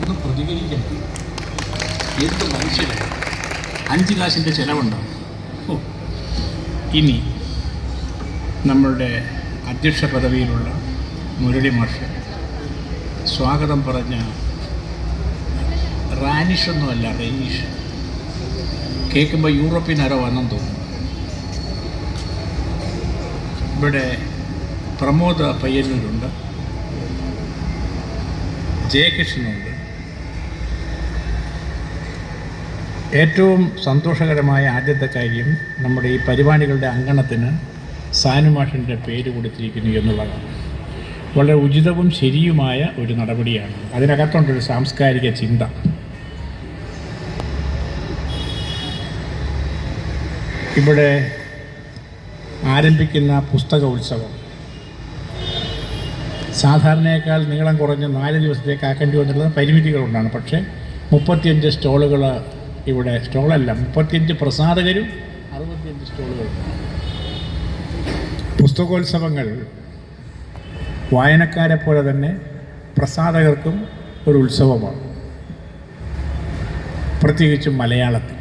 ഒന്ന് പ്രതികരിക്കണം എന്ത് മനുഷ്യരാണ് അഞ്ച് കാശിന്റെ ചിലവുണ്ടോ? ഓ ഇനി നമ്മളുടെ അധ്യക്ഷ പദവിയിലുള്ള മുരളി മാഷ് സ്വാഗതം പറഞ്ഞ റാനിഷ് ഒന്നുമല്ല റെനീഷ് കേൾക്കുമ്പോൾ യൂറോപ്യൻ ആരോ വന്നെന്ന് തോന്നുന്നു. ഇവിടെ പ്രമോദ് പയ്യന്നൂരുണ്ട് ജയകൃഷ്ണനുണ്ട്. ഏറ്റവും സന്തോഷകരമായ ആദ്യത്തെ കാര്യം നമ്മുടെ ഈ പരിപാടികളുടെ അങ്കണത്തിന് സാനുമാഷിന്റെ പേര് കൊടുത്തിരിക്കുന്നു എന്നുള്ളതാണ്. വളരെ ഉചിതവും ശരിയുമായ ഒരു നടപടിയാണ്. അതിനകത്തുണ്ടൊരു സാംസ്കാരിക ചിന്ത. ഇവിടെ ആരംഭിക്കുന്ന പുസ്തക ഉത്സവം സാധാരണയേക്കാൾ നീളം കുറഞ്ഞ് നാല് ദിവസത്തേക്ക് ആക്കേണ്ടി വന്നിട്ടുള്ളത് പരിമിതികളുണ്ടാണ്. പക്ഷേ മുപ്പത്തിയഞ്ച് സ്റ്റോളുകൾ ഇവിടെ സ്റ്റോളല്ല. മുപ്പത്തിയഞ്ച് പ്രസാധകരും അറുപത്തിയഞ്ച് സ്റ്റോളുകളും പുസ്തകോത്സവങ്ങൾ വായനക്കാരെ പോലെ തന്നെ പ്രസാധകർക്കും ഒരു ഉത്സവമാണ്. പ്രത്യേകിച്ചും മലയാളത്തിൽ.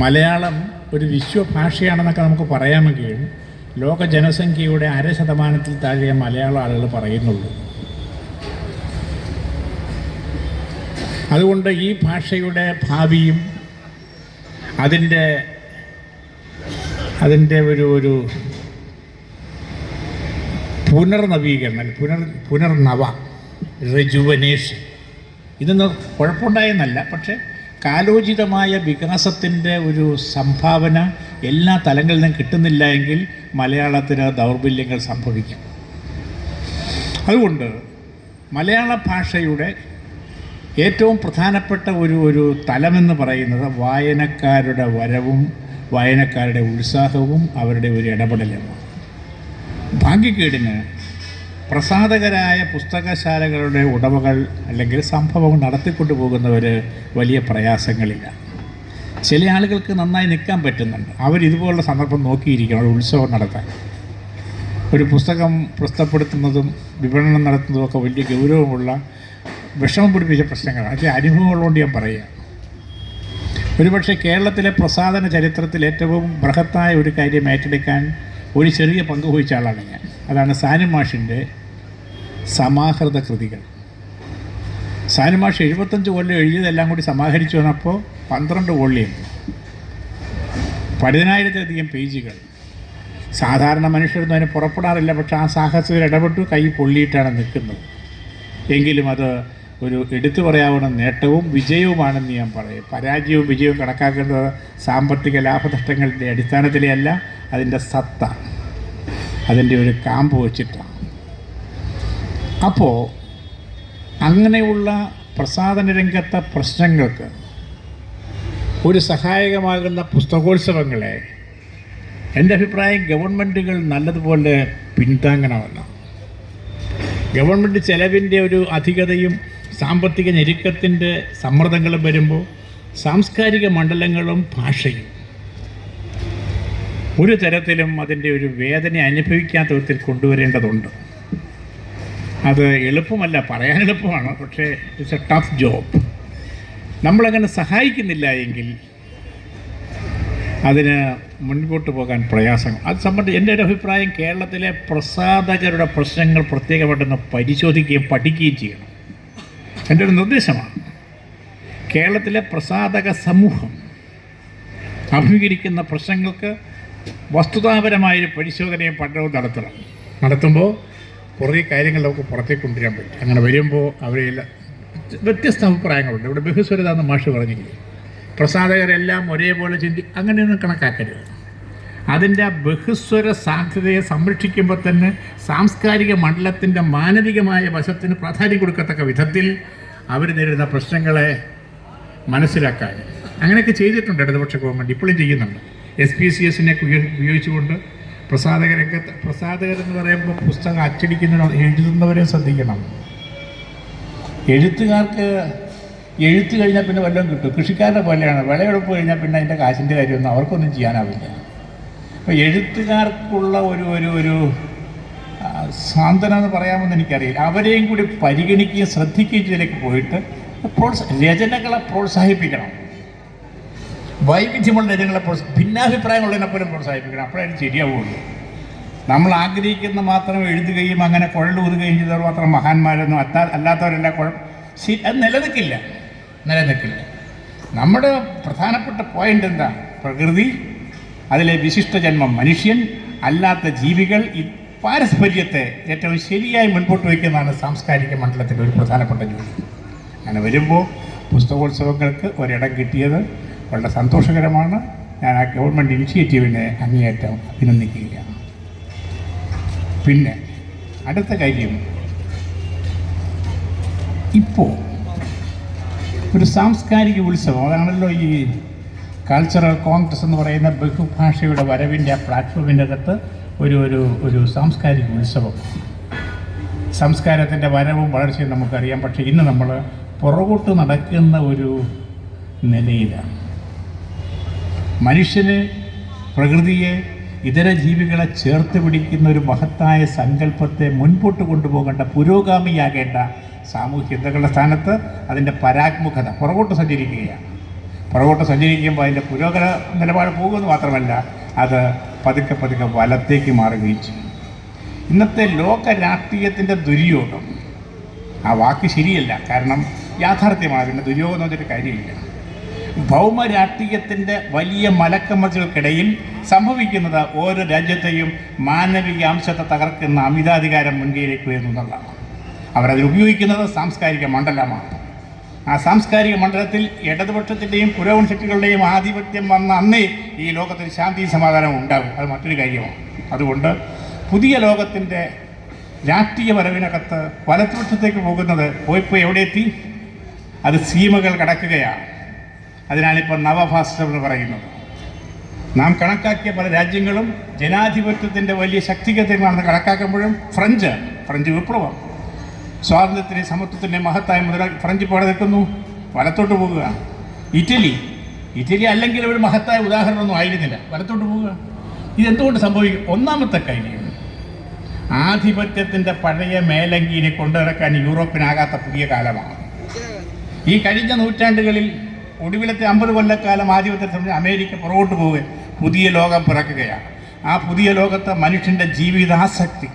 മലയാളം ഒരു വിശ്വഭാഷയാണെന്നൊക്കെ നമുക്ക് പറയാമെങ്കിലും ലോക ജനസംഖ്യയുടെ അര ശതമാനത്തിൽ താഴെ മലയാള ആളുകൾ പറയുന്നുള്ളൂ. അതുകൊണ്ട് ഈ ഭാഷയുടെ ഭാവിയും അതിന്റെ അതിന്റെ ഒരു ഒരു പുനർനവീകരണം പുനർ പുനർനവ റെജുവനേഷൻ ഇതൊന്നും കുഴപ്പമുണ്ടായെന്നല്ല പക്ഷേ കാലോചിതമായ വികാസത്തിന്റെ ഒരു സംഭാവന എല്ലാ തലങ്ങളിൽ നിന്നും കിട്ടുന്നില്ല എങ്കിൽ മലയാളത്തിന് ദൗർബല്യങ്ങൾ സംഭവിക്കും. അതുകൊണ്ട് മലയാള ഭാഷയുടെ ഏറ്റവും പ്രധാനപ്പെട്ട ഒരു ഒരു തലമെന്ന് പറയുന്നത് വായനക്കാരുടെ വരവും വായനക്കാരുടെ ഉത്സാഹവും അവരുടെ ഒരു ഇടപെടലുമാണ്. ഭാഗ്യക്കേടിന് പ്രസാദകരായ പുസ്തകശാലകളുടെ ഉടമകൾ അല്ലെങ്കിൽ സംഭവം നടത്തിക്കൊണ്ടു പോകുന്നവർ വലിയ പ്രയാസങ്ങളില്ല. ചില ആളുകൾക്ക് നന്നായി നിൽക്കാൻ പറ്റുന്നുണ്ട്. അവരിതുപോലുള്ള സന്ദർഭം നോക്കിയിരിക്കണം ഒരു ഉത്സവം നടത്താൻ. ഒരു പുസ്തകം പ്രസ്തപ്പെടുത്തുന്നതും വിപണനം നടത്തുന്നതും ഒക്കെ വലിയ ഗൗരവമുള്ള വിഷമം പിടിപ്പിച്ച പ്രശ്നങ്ങളാണ് അതിന്റെ അനുഭവമുള്ളതുകൊണ്ട് ഞാൻ പറയുക. ഒരുപക്ഷെ കേരളത്തിലെ പ്രസാദന ചരിത്രത്തിൽ ഏറ്റവും ബൃഹത്തായ ഒരു കാര്യം ഏറ്റെടുക്കാൻ ഒരു ചെറിയ പങ്ക് വഹിച്ച ആളാണ് ഞാൻ. അതാണ് സാനുമാഷിന്റെ സമാഹൃത കൃതികൾ. സാനുമാഷ് എഴുപത്തഞ്ച് കൊല്ലം എഴുതിയതെല്ലാം കൂടി സമാഹരിച്ചു വന്നപ്പോൾ പന്ത്രണ്ട് വോള്യം. പതിനായിരത്തിലധികം പേജുകൾ. സാധാരണ മനുഷ്യരൊന്നും അതിന് പുറപ്പെടാറില്ല പക്ഷേ ആ സാഹസത്തിൽ ഇടപെട്ടു കൈ പൊള്ളിയിട്ടാണ് നിൽക്കുന്നത്. എങ്കിലും അത് ഒരു എടുത്തു പറയാവുന്ന നേട്ടവും വിജയവുമാണെന്ന് ഞാൻ പറയും. പരാജയവും വിജയവും കണക്കാക്കേണ്ടത് സാമ്പത്തിക ലാഭനഷ്ടങ്ങളുടെ അടിസ്ഥാനത്തിലെയല്ല അതിന്റെ സത്ത. അതിന്റെ ഒരു കാമ്പ് വെച്ചിട്ടാണ് അപ്പോൾ അങ്ങനെയുള്ള പ്രസാദന രംഗത്തെ പ്രശ്നങ്ങൾക്ക് ഒരു സഹായകമാകുന്ന പുസ്തകോത്സവങ്ങളെ എന്റെ അഭിപ്രായം ഗവൺമെന്റുകൾ നല്ലതുപോലെ പിന്താങ്ങണമെന്നാണ് ഗവൺമെന്റ് ചെലവിന്റെ ഒരു അധികതയും സാമ്പത്തിക ഞെരുക്കത്തിന്റെ സമ്മർദ്ദങ്ങളും വരുമ്പോൾ സാംസ്കാരിക മണ്ഡലങ്ങളും ഭാഷയും ഒരു തരത്തിലും അതിന്റെ ഒരു വേദന അനുഭവിക്കാത്ത വിധത്തിൽ കൊണ്ടുവരേണ്ടതുണ്ട്. അത് എളുപ്പമല്ല പറയാൻ എളുപ്പമാണ് പക്ഷേ ഇറ്റ്സ് എ ടഫ് ജോബ് നമ്മളങ്ങനെ സഹായിക്കുന്നില്ല എങ്കിൽ അതിന് മുൻപോട്ട് പോകാൻ പ്രയാസം. അത് സംബന്ധിച്ച് എന്റെ ഒരു അഭിപ്രായം കേരളത്തിലെ പ്രസാധകരുടെ പ്രശ്നങ്ങൾ പ്രത്യേകമായിട്ടൊന്ന് പരിശോധിക്കുകയും പഠിക്കുകയും ചെയ്യണം. എന്റെ ഒരു നിർദ്ദേശമാണ്. കേരളത്തിലെ പ്രസാധക സമൂഹം അഭിമുഖീകരിക്കുന്ന പ്രശ്നങ്ങൾക്ക് വസ്തുതാപരമായൊരു പരിശോധനയും പഠനവും നടത്തണം. നടത്തുമ്പോൾ കുറേ കാര്യങ്ങൾ നമുക്ക് പുറത്തേക്ക് കൊണ്ടുവരാൻ പറ്റും. അങ്ങനെ വരുമ്പോൾ അവരെല്ലാം വ്യത്യസ്ത അഭിപ്രായങ്ങളുണ്ട്. ഇവിടെ ബഹുസ്വരത എന്ന് മാഷ് പറഞ്ഞില്ലേ? പ്രസാധകരെല്ലാം ഒരേപോലെ ചിന്തി അങ്ങനെയൊന്നും കണക്കാക്കരുത്. അതിന്റെ ആ ബഹുസ്വര സാധ്യതയെ സംരക്ഷിക്കുമ്പോൾ തന്നെ സാംസ്കാരിക മണ്ഡലത്തിന്റെ മാനവികമായ വശത്തിന് പ്രാധാന്യം കൊടുക്കത്തക്ക വിധത്തിൽ അവർ നേരിടുന്ന പ്രശ്നങ്ങളെ മനസ്സിലാക്കാൻ. അങ്ങനെയൊക്കെ ചെയ്തിട്ടുണ്ട് ഇടതുപക്ഷ ഗവൺമെന്റ്. ഇപ്പോഴും ചെയ്യുന്നുണ്ട്. എസ് പി സി എസിനെ ഉപയോഗിച്ചുകൊണ്ട് പ്രസാധക രംഗത്ത് പ്രസാധകരെന്ന് പറയുമ്പോൾ പുസ്തകം അച്ചടിക്കുന്ന എഴുതുന്നവരെ ശ്രദ്ധിക്കണം. എഴുത്തുകാർക്ക് എഴുത്ത് കഴിഞ്ഞാൽ പിന്നെ വല്ലതും കിട്ടും. കൃഷിക്കാരുടെ പോലെയാണ്. വിളയെടുപ്പ് കഴിഞ്ഞാൽ പിന്നെ അതിന്റെ കാശിന്റെ കാര്യമൊന്നും അവർക്കൊന്നും ചെയ്യാനാവില്ല. അപ്പോൾ എഴുത്തുകാർക്കുള്ള ഒരു ഒരു ഒരു സാന്ത്വന എന്ന് പറയാമെന്ന് എനിക്കറിയില്ല. അവരെയും കൂടി പരിഗണിക്കുകയും ശ്രദ്ധിക്കുകയും ചെയ്തിലേക്ക് പോയിട്ട് പ്രോത്സ രചനകളെ പ്രോത്സാഹിപ്പിക്കണം. വൈവിധ്യമുള്ള രചനകളെ പ്രോത്സ ഭിന്നാഭിപ്രായമുള്ളതിനെ പോലും പ്രോത്സാഹിപ്പിക്കണം. അപ്പോഴേ ശരിയാവുള്ളൂ. നമ്മൾ ആഗ്രഹിക്കുന്ന മാത്രം എഴുതുകയും അങ്ങനെ കുഴലൂതുകയും ചെയ്തവർ മാത്രം മഹാന്മാരൊന്നും അല്ലാ അല്ലാത്തവരെല്ലാം കുഴ ശരി അത് നിലനിൽക്കില്ല. നിലനിൽക്കില്ല. നമ്മുടെ പ്രധാനപ്പെട്ട പോയിന്റ് എന്താ? പ്രകൃതി അതിലെ വിശിഷ്ട ജന്മം മനുഷ്യൻ അല്ലാത്ത ജീവികൾ പാരസ്പര്യത്തെ ഏറ്റവും ശരിയായി മുൻപോട്ട് വയ്ക്കുന്നതാണ് സാംസ്കാരിക മണ്ഡലത്തിന്റെ ഒരു പ്രധാനപ്പെട്ട ജോലി. അങ്ങനെ വരുമ്പോൾ പുസ്തകോത്സവങ്ങൾക്ക് ഒരിടം കിട്ടിയത് വളരെ സന്തോഷകരമാണ്. ഞാൻ ആ ഗവൺമെന്റ് ഇനിഷ്യേറ്റീവിനെ അങ്ങേയറ്റം അഭിനന്ദിക്കുകയാണ്. പിന്നെ അടുത്ത കാര്യം. ഇപ്പോൾ ഒരു സാംസ്കാരിക ഉത്സവം അതാണല്ലോ ഈ കൾച്ചറൽ കോൺഗ്രസ് എന്ന് പറയുന്ന ബഹുഭാഷയുടെ വരവിന്റെ ആ പ്ലാറ്റ്ഫോമിന്റെ അകത്ത് ഒരു ഒരു ഒരു സാംസ്കാരിക ഉത്സവം. സംസ്കാരത്തിന്റെ വരവും വളർച്ചയും നമുക്കറിയാം. പക്ഷേ ഇന്ന് നമ്മൾ പുറകോട്ട് നടക്കുന്ന ഒരു നിലയിലാണ്. മനുഷ്യന് പ്രകൃതിയെ ഇതര ജീവികളെ ചേർത്ത് പിടിക്കുന്ന ഒരു മഹത്തായ സങ്കല്പത്തെ മുൻപോട്ട് കൊണ്ടുപോകേണ്ട പുരോഗാമിയാകേണ്ട സാമൂഹ്യ ചിന്തകളുടെ സ്ഥാനത്ത് അതിന്റെ പരാത്മുഖത പുറകോട്ട് സഞ്ചരിക്കുകയാണ്. പുറകോട്ട് സഞ്ചരിക്കുമ്പോൾ അതിന്റെ പുരോഗമന നിലപാട് പോകുമെന്ന് മാത്രമല്ല അത് പതുക്കെ പതുക്കെ വലത്തേക്ക് മാറുകയും ചെയ്യും. ഇന്നത്തെ ലോക രാഷ്ട്രീയത്തിന്റെ ദുര്യോഗം. ആ വാക്ക് ശരിയല്ല കാരണം യാഥാർത്ഥ്യമാണ്. പിന്നെ ദുര്യോഗം എന്ന് പറഞ്ഞൊരു കാര്യമില്ല. ഭൗമ രാഷ്ട്രീയത്തിന്റെ വലിയ മലക്കമ്മച്ചുകൾക്കിടയിൽ സംഭവിക്കുന്നത് ഓരോ രാജ്യത്തെയും മാനവിക അംശത്തെ തകർക്കുന്ന അമിതാധികാരം മുൻകൈയിലേക്ക് വരുന്നു എന്നുള്ളതാണ്. അവരതിൽ ഉപയോഗിക്കുന്നത് സാംസ്കാരിക മണ്ഡലമാണ്. ആ സാംസ്കാരിക മണ്ഡലത്തിൽ ഇടതുപക്ഷത്തിന്റെയും പുരോഗമന ശക്തികളുടെയും ആധിപത്യം വന്ന അന്നേ ഈ ലോകത്തിന് ശാന്തി സമാധാനം ഉണ്ടാകും. അത് മറ്റൊരു കാര്യമാണ്. അതുകൊണ്ട് പുതിയ ലോകത്തിന്റെ രാഷ്ട്രീയ വരവിനകത്ത് വലതുപക്ഷത്തേക്ക് പോകുന്നത് പോയിപ്പോൾ എവിടെ എത്തി? അത് സീമകൾ കടക്കുകയാണ്. അതിനാണിപ്പോൾ നവഭാസ്റ്റർ എന്ന് പറയുന്നത്. നാം കണക്കാക്കിയ പല രാജ്യങ്ങളും ജനാധിപത്യത്തിന്റെ വലിയ ശക്തികേന്ദ്രങ്ങളാണെന്ന് കണക്കാക്കുമ്പോഴും ഫ്രഞ്ച് ഫ്രഞ്ച് വിപ്ലവം. സ്വാതന്ത്ര്യത്തിന്റെ സമത്വത്തിന്റെ മഹത്തായ മുതല ഫ്രഞ്ച് പാടെ നിൽക്കുന്നു. വലത്തോട്ട് പോകുക ഇറ്റലി. ഇറ്റലി അല്ലെങ്കിൽ ഒരു മഹത്തായ ഉദാഹരണമൊന്നും ആയിരുന്നില്ല. വലത്തോട്ട് പോവുക. ഇതെന്തുകൊണ്ട് സംഭവിക്കും? ഒന്നാമത്തെ കാര്യം ആധിപത്യത്തിന്റെ പഴയ മേലങ്കിനെ കൊണ്ടുനടക്കാൻ യൂറോപ്പിനാകാത്ത പുതിയ കാലമാണ്. ഈ കഴിഞ്ഞ നൂറ്റാണ്ടുകളിൽ ഒടുവിലത്തെ അമ്പത് കൊല്ലക്കാലം ആധിപത്യത്തിൽ അമേരിക്ക പുറകോട്ട് പോവുക പുതിയ ലോകം പിറക്കുകയാണ്. ആ പുതിയ ലോകത്തെ മനുഷ്യന്റെ ജീവിതാസക്തി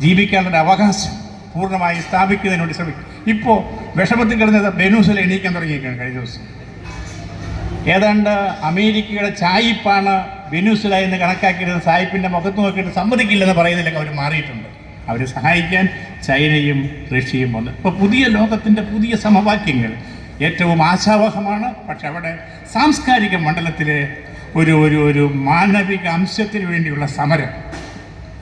ജീവിക്കാനുള്ള അവകാശം പൂർണമായി സ്ഥാപിക്കുന്നതിന് വേണ്ടി ശ്രമിക്കും. ഇപ്പോൾ വിഷമത്തിൽ കിടന്നത് ബെനൂസിൽ എണീക്കാൻ തുടങ്ങിയിരിക്കുകയാണ് കഴിഞ്ഞ ദിവസം. ഏതാണ്ട് അമേരിക്കയുടെ ചായിപ്പാണ് എന്ന് കണക്കാക്കിയിരുന്ന സായിപ്പിന്റെ മുഖത്ത് നോക്കിയിട്ട് സമ്മതിക്കില്ലെന്ന് പറയുന്നതിലൊക്കെ അവർ മാറിയിട്ടുണ്ട്. അവരെ സഹായിക്കാൻ ചൈനയും റഷ്യയും വന്നു. ഇപ്പോൾ പുതിയ ലോകത്തിന്റെ പുതിയ സമവാക്യങ്ങൾ ഏറ്റവും ആശാവഹമാണ്. പക്ഷെ അവിടെ സാംസ്കാരിക മണ്ഡലത്തിലെ ഒരു ഒരു ഒരു മാനവിക അംശത്തിന് വേണ്ടിയുള്ള സമരം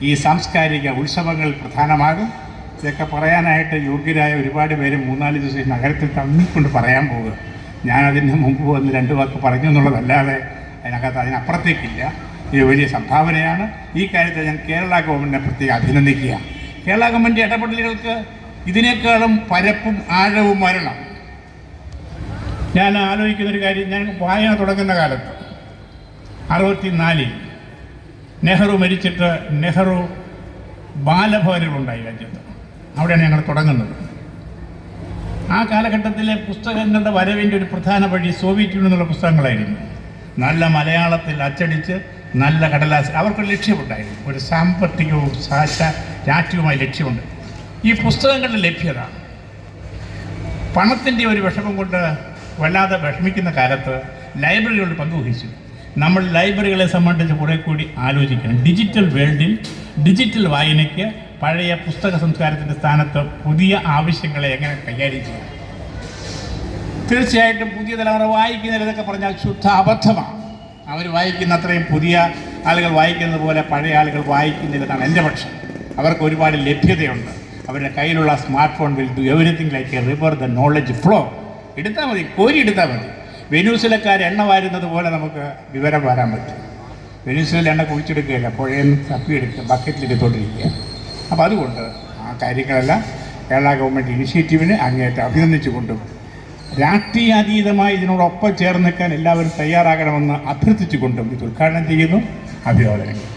ഈ സാംസ്കാരിക ഉത്സവങ്ങൾ പ്രധാനമാകും. ഇതൊക്കെ പറയാനായിട്ട് യോഗ്യരായ ഒരുപാട് പേര് മൂന്നാൽ ദിവസം നഗരത്തിൽ തമ്മിക്കൊണ്ട് പറയാൻ പോവുക. ഞാനതിന് മുമ്പ് വന്ന് രണ്ട് വാക്ക് പറഞ്ഞു എന്നുള്ളതല്ലാതെ അതിനകത്ത് അതിനപ്പുറത്തേക്കില്ല. ഇത് വലിയ സംഭാവനയാണ്. ഈ കാര്യത്തിൽ ഞാൻ കേരള ഗവൺമെന്റിനെ പ്രത്യേകം അഭിനന്ദിക്കുക. കേരള ഗവൺമെന്റ് ഇടപെടലുകൾക്ക് ഇതിനേക്കാളും പരപ്പും ആഴവും വരണം. ഞാൻ ആലോചിക്കുന്നൊരു കാര്യം ഞാൻ വായന തുടങ്ങുന്ന കാലത്ത് അറുപത്തിനാലിൽ നെഹ്റു മരിച്ചിട്ട് നെഹ്റു ബാലഭവനുകളുണ്ടായി രാജ്യത്ത്. അവിടെയാണ് ഞങ്ങൾ തുടങ്ങുന്നത്. ആ കാലഘട്ടത്തിലെ പുസ്തകങ്ങളുടെ വരവിന്റെ ഒരു പ്രധാന വഴി സോവിയറ്റ് എന്നുള്ള പുസ്തകങ്ങളായിരുന്നു. നല്ല മലയാളത്തിൽ അച്ചടിച്ച് നല്ല കടലാസ് അവർക്കൊരു ലക്ഷ്യമുണ്ടായിരുന്നു. ഒരു സാമ്പത്തികവും സാശ രാഷ്ട്രീയവുമായ ലക്ഷ്യമുണ്ട്. ഈ പുസ്തകങ്ങളുടെ ലഭ്യത. പണത്തിന്റെ ഒരു വിഷമം കൊണ്ട് വല്ലാതെ വിഷമിക്കുന്ന കാലത്ത് ലൈബ്രറികളുടെ പങ്ക് വഹിച്ചു. നമ്മൾ ലൈബ്രറികളെ സംബന്ധിച്ച് കുറെ കൂടി ആലോചിക്കണം. ഡിജിറ്റൽ വേൾഡിൽ ഡിജിറ്റൽ വായനയ്ക്ക് പഴയ പുസ്തക സംസ്കാരത്തിന്റെ സ്ഥാനത്ത് പുതിയ ആവശ്യങ്ങളെ എങ്ങനെ കൈകാര്യം ചെയ്യാം? തീർച്ചയായിട്ടും പുതിയ തലമുറ വായിക്കുന്നതിലൊക്കെ പറഞ്ഞാൽ ശുദ്ധ അബദ്ധമാണ്. അവർ വായിക്കുന്ന അത്രയും പുതിയ ആളുകൾ വായിക്കുന്നത് പോലെ പഴയ ആളുകൾ വായിക്കുന്നില്ലെന്നാണ് എന്റെ പക്ഷം. അവർക്ക് ഒരുപാട് ലഭ്യതയുണ്ട്. അവരുടെ കയ്യിലുള്ള smartphone will do everything like a river the knowledge flow. എടുത്താൽ മതി കോരി എടുത്താൽ മതി. വെനൂസിലക്കാർ എണ്ണ വാരുന്നത് പോലെ നമുക്ക് വിവരം വരാൻ പറ്റും. വെനൂസിലെ എണ്ണ കുഴിച്ചെടുക്കുകയില്ല പുഴയിൽ നിന്ന് തപ്പിയെടുക്കുക ബക്കറ്റിൽ എടുത്തോണ്ടിരിക്കുക അപ്പോൾ അതുകൊണ്ട് ആ കാര്യങ്ങളെല്ലാം കേരള ഗവൺമെന്റ് ഇനിഷ്യേറ്റീവിനെ അങ്ങേയറ്റം അഭിനന്ദിച്ചുകൊണ്ടും രാഷ്ട്രീയാതീതമായി ഇതിനോടൊപ്പം ചേർന്ന് നിൽക്കാൻ എല്ലാവരും തയ്യാറാകണമെന്ന് അഭ്യർത്ഥിച്ചുകൊണ്ടും ഇത് ഉദ്ഘാടനം ചെയ്യുന്നു. അഭിവാദനങ്ങൾ